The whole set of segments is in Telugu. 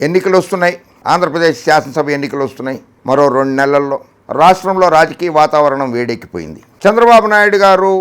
ఎన్నికలు వస్తున్నాయి. ఆంధ్రప్రదేశ్ శాసనసభ ఎన్నికలు వస్తున్నాయి. మరో రెండు నెలల్లో రాష్ట్రంలో రాజకీయ వాతావరణం వేడెక్కిపోయింది. చంద్రబాబు నాయుడు గారు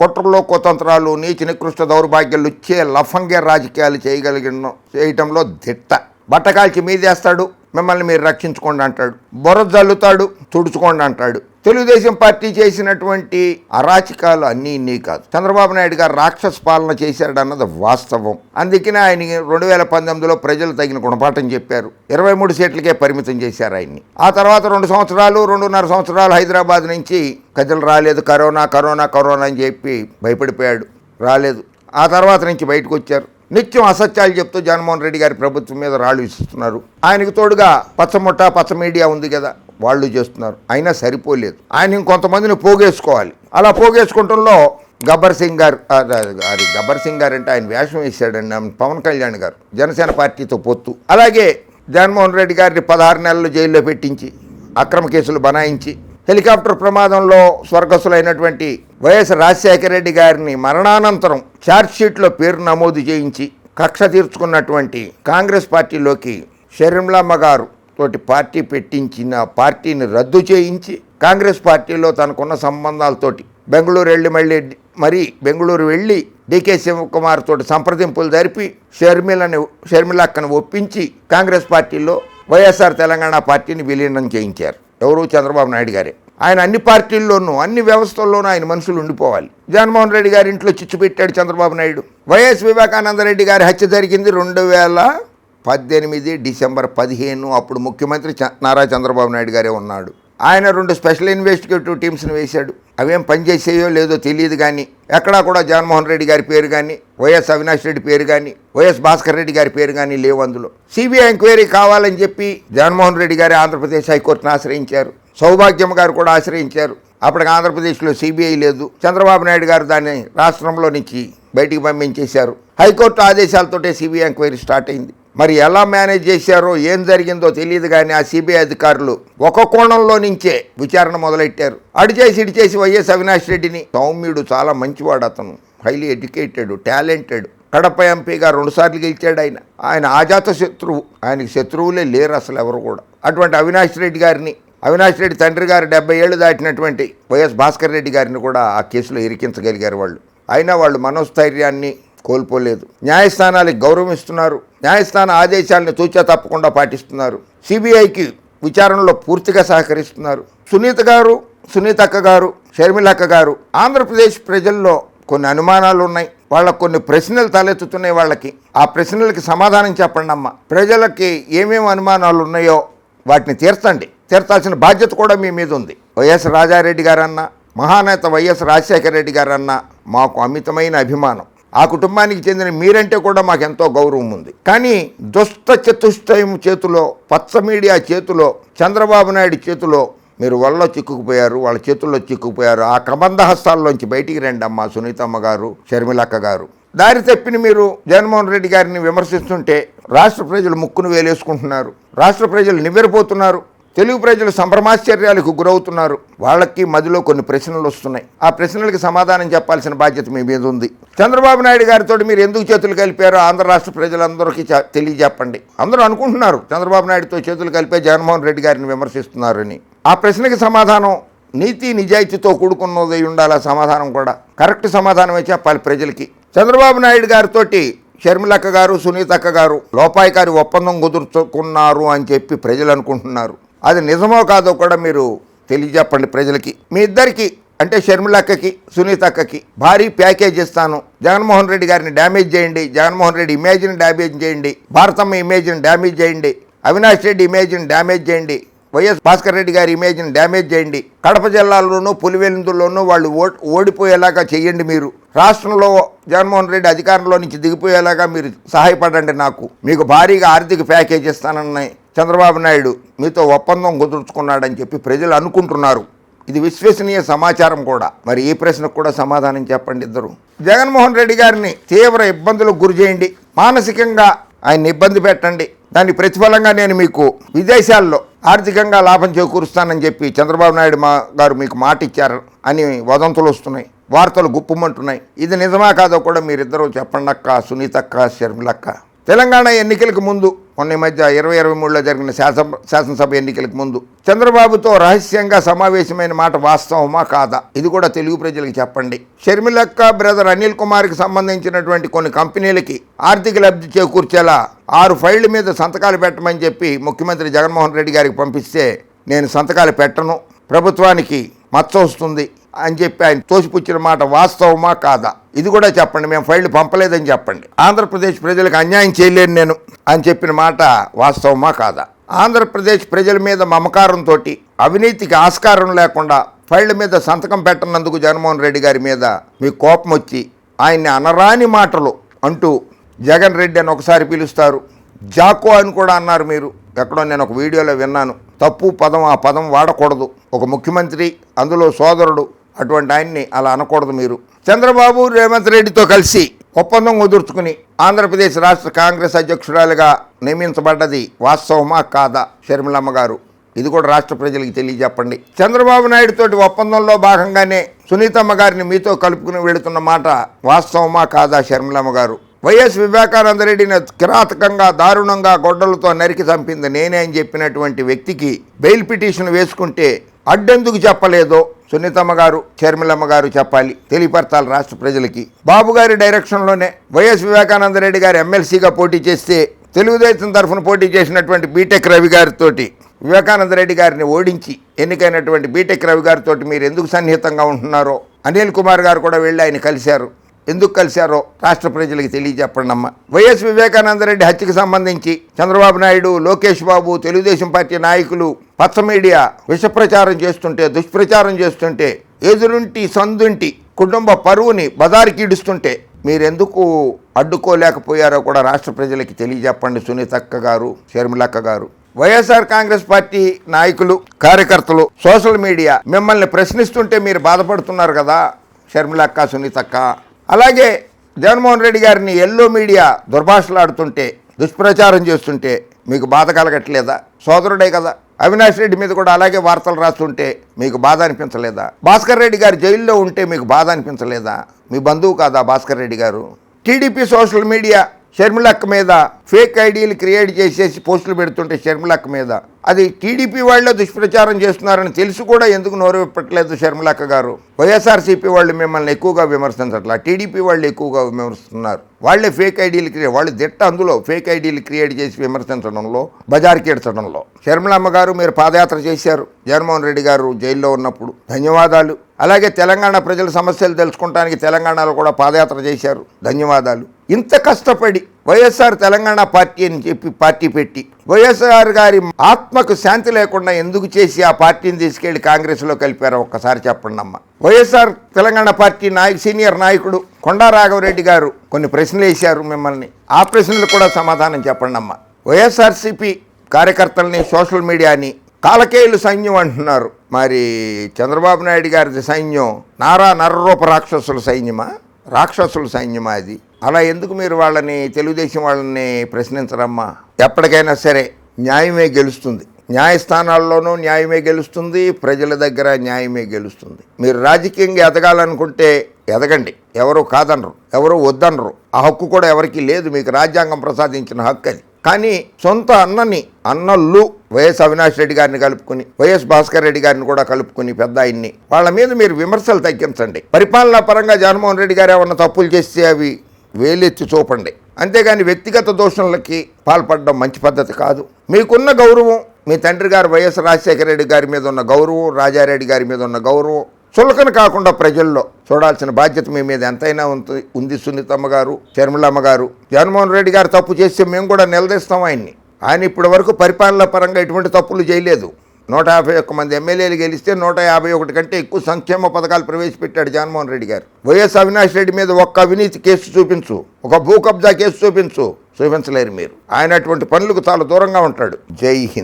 కుట్రలో కుతంత్రాలు నీచి నికృష్ట దౌర్భాగ్యాలు ఇచ్చే లఫంగే రాజకీయాలు చేయగలిగిన చేయటంలో దిట్ట. బట్టకాల్చి మీదేస్తాడు మిమ్మల్ని మీరు రక్షించుకోండి అంటాడు. బుర్ర జల్లుతాడు తుడుచుకోండి అంటాడు. తెలుగుదేశం పార్టీ చేసినటువంటి అరాచకాలు అన్నీ ఇన్నీ కాదు. చంద్రబాబు నాయుడు గారు రాక్షస పాలన చేశాడన్నది వాస్తవం. అందుకనే ఆయన రెండు వేల పంతొమ్మిదిలో ప్రజలు తగిన గుణపాఠం చెప్పారు. ఇరవై మూడు సీట్లకే పరిమితం చేశారు ఆయన్ని. ఆ తర్వాత రెండు సంవత్సరాలు రెండున్నర సంవత్సరాలు హైదరాబాద్ నుంచి ప్రజలు రాలేదు. కరోనా కరోనా కరోనా అని చెప్పి భయపడిపోయాడు. రాలేదు. ఆ తర్వాత నుంచి బయటకు వచ్చారు. నిత్యం అసత్యాలు చెప్తూ జగన్మోహన్ రెడ్డి గారి ప్రభుత్వం మీద రాళ్ళు విసిస్తున్నారు ఆయనకు తోడుగా పచ్చముట్ట పచ్చ మీడియా ఉంది కదా. వాళ్ళు చేస్తున్నారు. అయినా సరిపోలేదు. ఆయన ఇంకొంతమందిని పోగేసుకోవాలి. అలా పోగేసుకుంటంలో గబ్బర్ సింగ్ గారు అది గబ్బర్ సింగ్ గారు అంటే ఆయన వేషం వేశాడండి పవన్ కళ్యాణ్ గారు జనసేన పార్టీతో పొత్తు. అలాగే జగన్మోహన్ రెడ్డి గారిని పదహారు నెలలు జైల్లో పెట్టించి అక్రమ కేసులు బనాయించి హెలికాప్టర్ ప్రమాదంలో స్వర్గస్థులైనటువంటి వైఎస్ రాజశేఖర రెడ్డి గారిని మరణానంతరం ఛార్జ్షీట్లో పేరు నమోదు చేయించి కక్ష తీర్చుకున్నటువంటి కాంగ్రెస్ పార్టీలోకి షర్మిలమ్మ గారు తోటి పార్టీ పెట్టించిన పార్టీని రద్దు చేయించి కాంగ్రెస్ పార్టీలో తనకున్న సంబంధాలతోటి బెంగళూరు వెళ్ళి మళ్ళీ మరి బెంగళూరు వెళ్ళి డికే శివకుమార్ తోటి సంప్రదింపులు జరిపి షర్మిలని షర్మిలక్కను ఒప్పించి కాంగ్రెస్ పార్టీలో వైఎస్ఆర్ తెలంగాణ పార్టీని విలీనం చేయించారు. ఎవరు? చంద్రబాబు నాయుడు గారే. ఆయన అన్ని పార్టీల్లోనూ అన్ని వ్యవస్థల్లోనూ ఆయన మనుషులు ఉండిపోవాలి. జగన్మోహన్ రెడ్డి గారి ఇంట్లో చిచ్చు పెట్టాడు చంద్రబాబు నాయుడు. వైఎస్ వివేకానంద రెడ్డి గారి హత్య జరిగింది రెండు వేల పద్దెనిమిది డిసెంబర్ పదిహేను అప్పుడు ముఖ్యమంత్రి నారా చంద్రబాబు నాయుడు గారే ఉన్నాడు. ఆయన రెండు స్పెషల్ ఇన్వెస్టిగేటివ్ టీమ్స్ని వేశాడు. అవేం పనిచేసేయో లేదో తెలియదు కానీ ఎక్కడా కూడా జగన్మోహన్ రెడ్డి గారి పేరు కానీ వైఎస్ అవినాష్ రెడ్డి పేరు కానీ వైఎస్ భాస్కర్ రెడ్డి గారి పేరు కానీ లేవు అందులో. సిబిఐ ఎంక్వైరీ కావాలని చెప్పి జగన్మోహన్ రెడ్డి గారి ఆంధ్రప్రదేశ్ హైకోర్టును ఆశ్రయించారు. సౌభాగ్యం గారు కూడా ఆశ్రయించారు. అప్పటికి ఆంధ్రప్రదేశ్లో సిబిఐ లేదు. చంద్రబాబు నాయుడు గారు దాన్ని రాష్ట్రంలో నుంచి బయటికి పంపించేశారు. హైకోర్టు ఆదేశాలతోటే సిబిఐ ఎంక్వైరీ స్టార్ట్ అయింది. మరి ఎలా మేనేజ్ చేశారో ఏం జరిగిందో తెలియదు కానీ ఆ సిబిఐ అధికారులు ఒక కోణంలో నుంచే విచారణ మొదలెట్టారు. అడి చేసి ఇటు చేసి వైఎస్ అవినాష్ రెడ్డిని సౌమ్యుడు చాలా మంచివాడు అతను. హైలీ ఎడ్యుకేటెడ్ టాలెంటెడ్ కడప ఎంపీగా రెండుసార్లు గెలిచాడు ఆయన. ఆయన ఆజాత శత్రువు. ఆయనకి శత్రువులే లేరు అసలు ఎవరు కూడా. అటువంటి అవినాష్ రెడ్డి గారిని అవినాష్ రెడ్డి తండ్రి గారు డెబ్బై ఏళ్ళు దాటినటువంటి వైఎస్ భాస్కర్ రెడ్డి గారిని కూడా ఆ కేసులో ఇరికించగలిగారు వాళ్ళు. అయినా వాళ్ళు మనోస్థైర్యాన్ని కోల్పోలేదు. న్యాయస్థానాలకు గౌరవిస్తున్నారు న్యాయస్థాన ఆదేశాలను తూచా తప్పకుండా పాటిస్తున్నారు. సిబిఐకి విచారణలో పూర్తిగా సహకరిస్తున్నారు. సునీత గారు సునీత అక్క గారు షర్మిలక్క గారు ఆంధ్రప్రదేశ్ ప్రజల్లో కొన్ని అనుమానాలు ఉన్నాయి. వాళ్ళకు కొన్ని ప్రశ్నలు తలెత్తుతున్నాయి వాళ్ళకి. ఆ ప్రశ్నలకి సమాధానం చెప్పండి అమ్మ. ప్రజలకి ఏమేమి అనుమానాలు ఉన్నాయో వాటిని తీర్చండి. తీర్చాల్సిన బాధ్యత కూడా మీ మీద ఉంది. వైఎస్ రాజారెడ్డి గారన్న మహానేత వైఎస్ రాజశేఖర రెడ్డి గారన్న మాకు అమితమైన అభిమానం. ఆ కుటుంబానికి చెందిన మీరంటే కూడా మాకు ఎంతో గౌరవం ఉంది. కానీ దుష్ట చతుష్టయం చేతిలో పచ్చ మీడియా చేతిలో చంద్రబాబు నాయుడు చేతిలో మీరు వల్ల చిక్కుకుపోయారు వాళ్ళ చేతుల్లో చిక్కుకుపోయారు. ఆ కబంధ హస్తాల్లోంచి బయటికి రండి అమ్మ సునీతమ్మ గారు షర్మిలక్క గారు. దారి తప్పిన మీరు జగన్మోహన్ రెడ్డి గారిని విమర్శిస్తుంటే రాష్ట్ర ప్రజలు ముక్కును వేలేసుకుంటున్నారు. రాష్ట్ర ప్రజలు నివ్వెరపోతున్నారు. తెలుగు ప్రజలు సంభ్రమాశ్చర్యాలకు గురవుతున్నారు. వాళ్ళకి మదిలో కొన్ని ప్రశ్నలు వస్తున్నాయి. ఆ ప్రశ్నలకు సమాధానం చెప్పాల్సిన బాధ్యత మీ మీద ఉంది. చంద్రబాబు నాయుడు గారితో మీరు ఎందుకు చేతులు కలిపారో ఆంధ్ర రాష్ట్ర ప్రజలందరికీ తెలియజెప్పండి. అందరూ అనుకుంటున్నారు చంద్రబాబు నాయుడుతో చేతులు కలిపే జగన్మోహన్ రెడ్డి గారిని విమర్శిస్తున్నారని. ఆ ప్రశ్నకి సమాధానం నీతి నిజాయితీతో కూడుకున్నది ఉండాలి సమాధానం కూడా. కరెక్ట్ సమాధానమే చెప్పాలి ప్రజలకి. చంద్రబాబు నాయుడు గారితోటి షర్మిలక్క గారు సునీతక్క గారు లోపాయికారి ఒప్పందం కుదుర్చుకున్నారు అని చెప్పి ప్రజలు అనుకుంటున్నారు. అది నిజమో కాదో కూడా మీరు తెలియజెప్పండి ప్రజలకి. మీ ఇద్దరికి అంటే షర్మిలక్కకి సునీతక్కకి భారీ ప్యాకేజ్ ఇస్తాను. జగన్మోహన్ రెడ్డి గారిని డ్యామేజ్ చేయండి. జగన్మోహన్ రెడ్డి ఇమేజ్ని డ్యామేజ్ చేయండి. భారతమ్మ ఇమేజ్ని డ్యామేజ్ చేయండి. అవినాష్ రెడ్డి ఇమేజ్ని డ్యామేజ్ చేయండి. వైఎస్ భాస్కర్ రెడ్డి గారి ఇమేజ్ని డ్యామేజ్ చేయండి. కడప జిల్లాలోనూ పులివెందుల్లోనూ వాళ్ళు ఓ ఓడిపోయేలాగా చేయండి మీరు. రాష్ట్రంలో జగన్మోహన్ రెడ్డి అధికారంలో నుంచి దిగిపోయేలాగా మీరు సహాయపడండి నాకు. మీకు భారీగా ఆర్థిక ప్యాకేజ్ ఇస్తానన్నాయి. చంద్రబాబు నాయుడు మీతో ఒప్పందం కుదుర్చుకున్నాడని చెప్పి ప్రజలు అనుకుంటున్నారు. ఇది విశ్వసనీయ సమాచారం కూడా. మరి ఈ ప్రశ్నకు కూడా సమాధానం చెప్పండి ఇద్దరు. జగన్మోహన్ రెడ్డి గారిని తీవ్ర ఇబ్బందులకు గురి చేయండి. మానసికంగా ఆయన్ని ఇబ్బంది పెట్టండి. దాని ప్రతిఫలంగా నేను మీకు విదేశాల్లో ఆర్థికంగా లాభం చేకూరుస్తానని చెప్పి చంద్రబాబు నాయుడు మా గారు మీకు మాట ఇచ్చారు అని వదంతులు వస్తున్నాయి. వార్తలు గుప్పమంటున్నాయి. ఇది నిజమా కాదో కూడా మీరిద్దరూ చెప్పండి అక్క సునీతక్క షర్మిలక్క తెలంగాణ ఎన్నికలకు ముందు మొన్న మధ్య ఇరవై ఇరవై మూడులో జరిగిన శాసన శాసనసభ ఎన్నికలకు ముందు చంద్రబాబుతో రహస్యంగా సమావేశమైన మాట వాస్తవమా కాదా? ఇది కూడా తెలుగు ప్రజలకు చెప్పండి. షర్మిలక్క బ్రదర్ అనిల్ కుమార్కి సంబంధించినటువంటి కొన్ని కంపెనీలకి ఆర్థిక లబ్ధి చేకూర్చేలా ఆరు ఫైళ్ళ మీద సంతకాలు పెట్టమని చెప్పి ముఖ్యమంత్రి జగన్మోహన్ రెడ్డి గారికి పంపిస్తే నేను సంతకాలు పెట్టను. ప్రభుత్వానికి మచ్చ వస్తుంది అని చెప్పి ఆయన తోసిపుచ్చిన మాట వాస్తవమా కాదా? ఇది కూడా చెప్పండి మేము ఫైళ్ళు పంపలేదని చెప్పండి. ఆంధ్రప్రదేశ్ ప్రజలకు అన్యాయం చేయలేను నేను అని చెప్పిన మాట వాస్తవమా కాదా? ఆంధ్రప్రదేశ్ ప్రజల మీద మమకారంతో అవినీతికి ఆస్కారం లేకుండా ఫైళ్ళ మీద సంతకం పెట్టనందుకు జగన్మోహన్ రెడ్డి గారి మీద మీకు కోపం వచ్చి ఆయన్ని అనరాని మాటలు అంటూ జగన్ రెడ్డి అని ఒకసారి పిలుస్తారు. జాకో అని కూడా అన్నారు మీరు. ఎక్కడో నేను ఒక వీడియోలో విన్నాను. తప్పు పదం ఆ పదం వాడకూడదు. ఒక ముఖ్యమంత్రి అందులో సోదరుడు అటువంటి ఆయన్ని అలా అనకూడదు మీరు. చంద్రబాబు రేవంత్ రెడ్డితో కలిసి ఒప్పందం కుదుర్చుకుని ఆంధ్రప్రదేశ్ రాష్ట్ర కాంగ్రెస్ అధ్యక్షురాలుగా నియమించబడ్డది వాస్తవమా కాదా షర్మిలమ్మ గారు? ఇది కూడా రాష్ట్ర ప్రజలకు తెలియజెప్పండి. చంద్రబాబు నాయుడు తోటి ఒప్పందంలో భాగంగానే సునీతమ్మ గారిని మీతో కలుపుకుని వెళుతున్న మాట వాస్తవమా కాదా షర్మిలమ్మ గారు? వైఎస్ వివేకానందరెడ్డిని కిరాతకంగా దారుణంగా గొడ్డలతో నరికి చంపింది నేనే అని చెప్పినటువంటి వ్యక్తికి బెయిల్ పిటిషన్ వేసుకుంటే అడ్డెందుకు చెప్పలేదో సునీతమ్మ గారు చర్మిలమ్మ గారు చెప్పాలి. తెలియపరచాలి రాష్ట్ర ప్రజలకి. బాబు గారి డైరెక్షన్లోనే వైఎస్ వివేకానందరెడ్డి గారు ఎమ్మెల్సీగా పోటీ చేస్తే తెలుగుదేశం తరఫున పోటీ చేసినటువంటి బీటెక్ రవి గారితో వివేకానంద రెడ్డి గారిని ఓడించి ఎన్నికైనటువంటి బీటెక్ రవి గారితో మీరు ఎందుకు సన్నిహితంగా ఉంటున్నారో అనిల్ కుమార్ గారు కూడా వెళ్ళి ఆయన కలిశారు. ఎందుకు కలిశారో రాష్ట్ర ప్రజలకు తెలియజెప్పండి అమ్మ వైఎస్ వివేకానంద రెడ్డి హత్యకు సంబంధించి చంద్రబాబు నాయుడు లోకేష్ బాబు తెలుగుదేశం పార్టీ నాయకులు పచ్చ మీడియా విషప్రచారం చేస్తుంటే దుష్ప్రచారం చేస్తుంటే ఎదురుంటి సందుంటి కుటుంబ పరువుని బజారుకి ఇడుస్తుంటే మీరెందుకు అడ్డుకోలేకపోయారో కూడా రాష్ట్ర ప్రజలకి తెలియజెప్పండి సునీతక్క గారు షర్మిలక్క గారు. వైఎస్ఆర్ కాంగ్రెస్ పార్టీ నాయకులు కార్యకర్తలు సోషల్ మీడియా మిమ్మల్ని ప్రశ్నిస్తుంటే మీరు బాధపడుతున్నారు కదా షర్మిలక్క సునీతక్క అలాగే జగన్మోహన్ రెడ్డి గారిని ఎల్లో మీడియా దుర్భాషలాడుతుంటే దుష్ప్రచారం చేస్తుంటే మీకు బాధ కలగట్లేదా? సోదరుడే కదా. అవినాష్ రెడ్డి మీద కూడా అలాగే వార్తలు రాస్తుంటే మీకు బాధ అనిపించలేదా? భాస్కర్ రెడ్డి గారు జైల్లో ఉంటే మీకు బాధ అనిపించలేదా? మీ బంధువు కాదా భాస్కర్ రెడ్డి గారు? టీడీపీ సోషల్ మీడియా షర్మిలక్క మీద ఫేక్ ఐడీలు క్రియేట్ చేసేసి పోస్టులు పెడుతుంటే షర్మిలక్క మీద. అది టీడీపీ వాళ్ళే దుష్ప్రచారం చేస్తున్నారని తెలిసి కూడా ఎందుకు నోరు విప్పట్లేదు షర్మిలక్క గారు. వైఎస్ఆర్సీపీ వాళ్ళు మిమ్మల్ని ఎక్కువగా విమర్శించట్లా? టీడీపీ వాళ్ళు ఎక్కువగా విమర్శిస్తున్నారు. వాళ్ళే ఫేక్ ఐడీలు క్రియేట్ వాళ్ళు దిట్ట అందులో ఫేక్ ఐడీలు క్రియేట్ చేసి విమర్శించడంలో బజార్కి ఎడ్చడంలో షర్మిలమ్మ గారు మీరు పాదయాత్ర చేశారు. జగన్మోహన్ రెడ్డి గారు జైల్లో ఉన్నప్పుడు. ధన్యవాదాలు. అలాగే తెలంగాణ ప్రజల సమస్యలు తెలుసుకోవడానికి తెలంగాణలో కూడా పాదయాత్ర చేశారు. ధన్యవాదాలు. ఇంత కష్టపడి వైఎస్ఆర్ తెలంగాణ పార్టీ అని చెప్పి పార్టీ పెట్టి వైఎస్ఆర్ గారి ఆత్మకు శాంతి లేకుండా ఎందుకు చేసి ఆ పార్టీని తీసుకెళ్ళి కాంగ్రెస్లో కలిపారో ఒక్కసారి చెప్పండి అమ్మ. Y S R Telangana party నాయకు సీనియర్ నాయకుడు కొండా రాఘవరెడ్డి గారు కొన్ని ప్రశ్నలు వేశారు మిమ్మల్ని. ఆ ప్రశ్నలు కూడా సమాధానం చెప్పండి అమ్మ. వైఎస్ఆర్సీపీ కార్యకర్తల్ని సోషల్ మీడియాని కాలకేయులు సైన్యం అంటున్నారు. మరి చంద్రబాబు నాయుడు గారి సైన్యం నారా నరరూప రాక్షసుల సైన్యమా? రాక్షసుల సైన్యమా అది? అలా ఎందుకు మీరు వాళ్ళని తెలుగుదేశం వాళ్ళని ప్రశ్నించరమ్మా? ఎప్పటికైనా సరే న్యాయమే గెలుస్తుంది. న్యాయస్థానాల్లోనూ న్యాయమే గెలుస్తుంది ప్రజల దగ్గర న్యాయమే గెలుస్తుంది. మీరు రాజకీయంగా ఎదగాలనుకుంటే ఎదగండి. ఎవరు కాదనరు ఎవరు వద్దనరు. ఆ హక్కు కూడా ఎవరికీ లేదు. మీకు రాజ్యాంగం ప్రసాదించిన హక్కు అది. కానీ సొంత అన్నని అన్నల్లు వైఎస్ అవినాష్ రెడ్డి గారిని కలుపుకుని వైఎస్ భాస్కర్ రెడ్డి గారిని కూడా కలుపుకుని పెద్ద ఆయన్ని. వాళ్ళ మీద మీరు విమర్శలు తగ్గించండి. పరిపాలనా పరంగా జగన్మోహన్ రెడ్డి గారు ఏమన్నా తప్పులు చేస్తే అవి వేలెత్తి చూపండి. అంతేగాని వ్యక్తిగత దోషణలకి పాల్పడడం మంచి పద్ధతి కాదు. మీకున్న గౌరవం మీ తండ్రి గారు వైఎస్ రాజశేఖర రెడ్డి గారి మీద ఉన్న గౌరవం రాజారెడ్డి గారి మీద ఉన్న గౌరవం చులకన కాకుండా ప్రజల్లో చూడాల్సిన బాధ్యత మీ మీద ఎంతైనా ఉంది ఉంది సునీతమ్మ గారు షర్మిలమ్మ గారు. జగన్మోహన్ రెడ్డి గారు తప్పు చేస్తే మేము కూడా నిలదీస్తాం ఆయన్ని. ఆయన ఇప్పటి వరకు పరిపాలన పరంగా ఎటువంటి తప్పులు చేయలేదు. నూట యాభై ఒక్క మంది ఎమ్మెల్యేలు గెలిస్తే నూట యాభై ఒకటి కంటే ఎక్కువ సంక్షేమ పథకాలు ప్రవేశపెట్టాడు జగన్మోహన్ రెడ్డి గారు. వైఎస్ అవినాష్ రెడ్డి మీద ఒక్క అవినీతి కేసు చూపించు ఒక భూ కబ్జా కేసు చూపించు. చూపించలేరు మీరు. ఆయన అటువంటి పనులకు చాలా దూరంగా ఉంటాడు. జై హింద్.